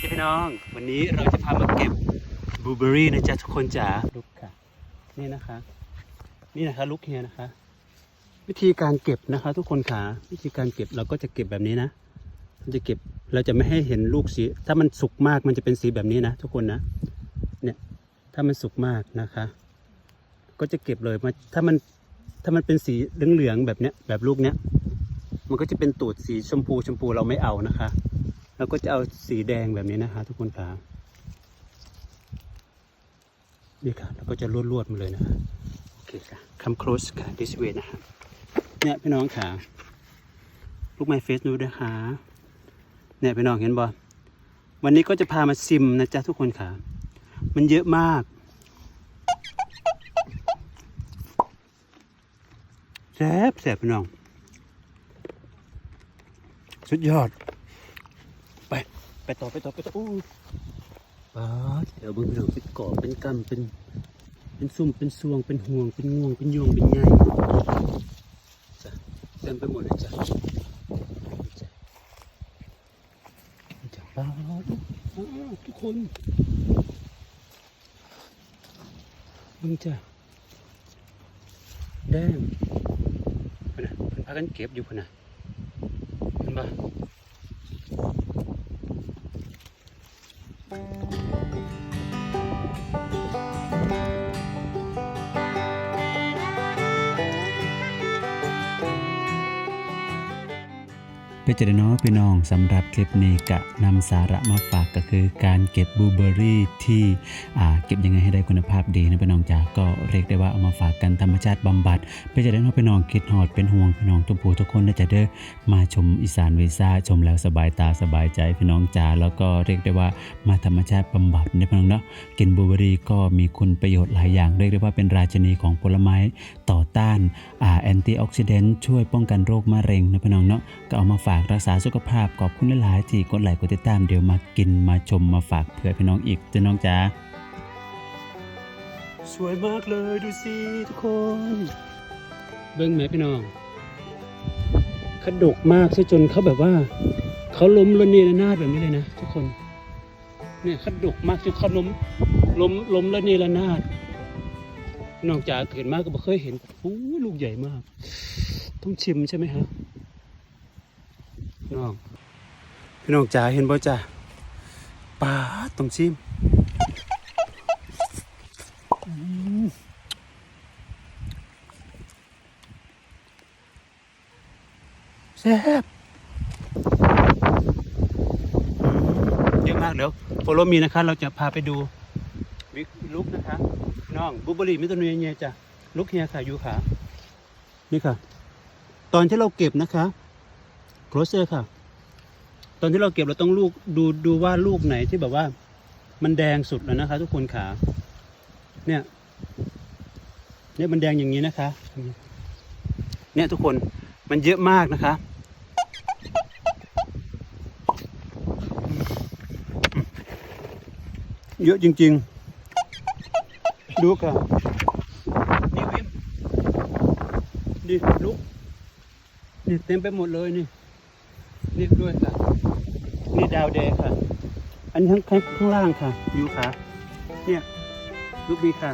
จ้าพี่น้อง วันนี้เราจะพามาเก็บบลูเบอรี่นะจ๊ะทุกคนจ๋าลูกค่ะ นี่นะคะ นี่นะคะลูกเฮียนะคะ วิธีการเก็บนะคะ ทุกคนขาวิธีการเก็บเราก็จะเก็บแบบนี้นะเราจะเก็บเราจะไม่ให้เห็นลูกสี ถ้ามันสุกมากมันจะเป็นสีแบบนี้นะ ทุกคนนะ เนี่ย ถ้ามันสุกมากนะคะ ก็จะเก็บเลยมาถ้ามันถ้ามันเป็นสีเหลืองๆแบบเนี้ยแบบลูกเนี้ยมันก็จะเป็นตูดสีชมพูชมพูเราไม่เอานะคะ เราก็จะเอาสีแดงแบบนี้นะคะทุกคนค่ะนี่ค่ะเราก็จะลวดๆมาเลยนะคะโอเคค่ะ come close ค่ะ this way นะคะเนี่ยพี่น้องค่ะลูกไม้เฟสนูนะคะเนี่ยพี่น้องเห็นบ่วันนี้ก็จะพามาซิมนะจ๊ะทุกคนค่ะ มันเยอะมากแซ่บแซ่บพี่น้อง สุดยอด ไปต่อไปต่อไปต่ออู้ป๊าเดี๋ยวเบิ่งพี่น้องเป็นเกาะเป็นกำเป็น เป็นซุ่มเป็นซวงเป็นห่วงเป็นงวงเป็นยวงเป็นใยจ้ะเต็มไปหมดเลยจ้ะจ้ะป้าทุกคนเบิ่งจ้ะแดงพนะเพิ่นพากันเก็บอยู่พนนะเห็นปะ Thank you. เพื่อจะได้น้องพี่น้องสำหรับคลิปนี้กะนำสาระมาฝากก็คือการเก็บบลูเบอรี่ที่เก็บยังไงให้ได้คุณภาพดีนะพี่น้องจ๋าก็เรียกได้ว่าเอามาฝากกันธรรมชาติบำบัดเพื่อจะได้น้องพี่น้องคิดหอดเป็นห่วงพี่น้องทุกผู้ทุกคนนะจะเด้อมาชมอีสานเวซ่าชมแล้วสบายตาสบายใจพี่น้องจ๋าแล้วก็เรียกได้ว่ามาธรรมชาติบำบัดนะพี่น้องเนาะกินบลูเบอรี่ก็มีคุณประโยชน์หลายอย่าง เรียกได้ว่าเป็นราชนีของผลไม้ต่อต้านแอนตี้ออกซิเดนต์ช่วยป้องกันโรคมะเร็งนะพี่น้องเนาะก็เอามาฝากากรักษาสุขภาพขอบคุณหลายๆที่กดไลค์กดติดตามเดี๋ยวมากินมาชมมาฝากเพื่อพี่น้องอีกจ้ะน้องจ๋าสวยมากเลยดูสิทุกคน เบิ้งไหมพี่น้องขดกมากซะจนเขาแบบว่าเขาล้มระเนระนาดแบบนี้เลยนะทุกคน เนี่ยขดกมากจนเขาล้มล้มล้มระเนระนาดน้องจ๋าเห็นมากก็ไม่เคยเห็นโอ้ลูกใหญ่มาก ต้องชิมใช่ไหมฮะ พี่น้อง พี่น้องจ๋าเห็นบ่จ้าปลาต้องชิมแซ่บเยอะมากเดี๋ยวโฟโลมีนะคะ เราจะพาไปดูวิลุกนะคะน้องบุบรีมิตรเนียเนี่ยจ้ะลุกเฮียค่ะอยู่ขานี่ค่ะ ตอนที่เราเก็บนะคะ โครเซอร์ค่ะ ตอนที่เราเก็บเราต้องลูกดูดูว่าลูกไหนที่แบบว่า มันแดงสุดแล้วนะคะ ทุกคนขาเนี่ยเนี่ยมันแดงอย่างนี้นะคะ เนี่ยทุกคนมันเยอะมากนะคะเยอะจริง ๆ ดูค่ะนี่วิมนี่ลุก นี่เต็มไปหมดเลยนี่ นี่ด้วยค่ะนี่ดาวเดย์ค่ะ อันนี้ทั้งข้างล่างค่ะยูค่ะ เนี่ยลูกบีค่ะ